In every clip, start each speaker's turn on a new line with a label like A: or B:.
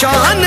A: şan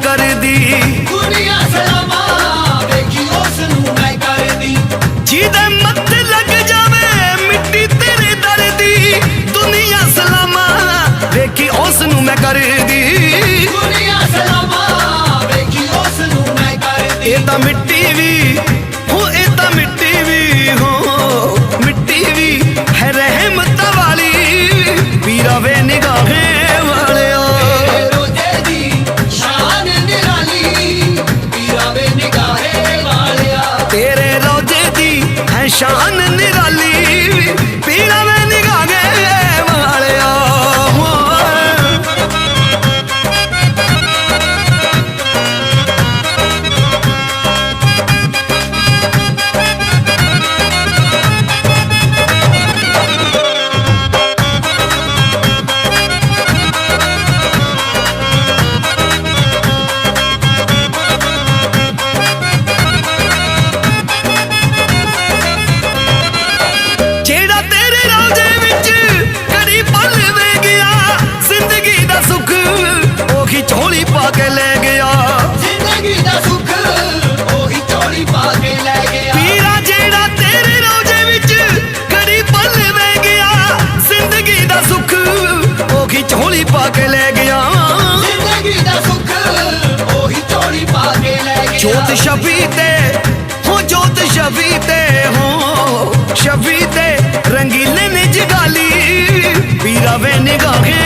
A: ਕਰਦੀ। ਦੁਨੀਆ ਸਲਾਮਾ ਵੇਖੀ ਉਸ
B: ਨੂੰ ਮੈਂ ਕਰਦੀ। ਜਿਹਦੇ ਮੱਤ ਲੱਗ ਜਾਵੇ ਮਿੱਟੀ
A: ਤੇਰੇ ਦਰ ਦੀ। ਦੁਨੀਆ ਸਲਾਮਾ ਵੇਖੀ ਉਸ ਨੂੰ ਮੈਂ ਕਰਦੀ। ਦੁਨੀਆ ਸਲਾਮਾ ਵੇਖੀ ਉਸ ਨੂੰ ਮੈਂ ਕਰਦੀ। ਇਹ ਤਾਂ ਮਿੱਟੀ ਵੀ ਕੇ ਲੈ ਗਿਆ।
B: ਜ਼ਿੰਦਗੀ ਦਾ ਸੁੱਖ ਉਹੀ ਝੋਲੀ ਪਾ ਕੇ ਲੈ ਗਿਆ।
A: ਪੀਰਾ ਜਿਹੜਾ ਤੇਰੇ ਰੋਜ਼ੇ ਵਿੱਚ ਕਦੀ ਪਲ ਵੇ ਗਿਆ। ਜ਼ਿੰਦਗੀ ਦਾ ਸੁੱਖ ਉਹੀ ਝੋਲੀ ਪਾ ਕੇ ਲੈ ਗਿਆ।
B: ਜ਼ਿੰਦਗੀ ਦਾ ਸੁੱਖ ਉਹੀ ਝੋਲੀ ਪਾ ਕੇ ਲੈ ਗਿਆ।
A: ਜੋਤ ਸ਼ਬੀ ਤੇ ਹੋ ਜੋਤ ਸ਼ਬੀ ਤੇ ਹੋ ਸ਼ਬੀ ਤੇ ਰੰਗੀਲੇ ਨੇ ਜਗਾਲੀ। ਪੀਰਾ ਵੇ ਨਿਗਾਹੇ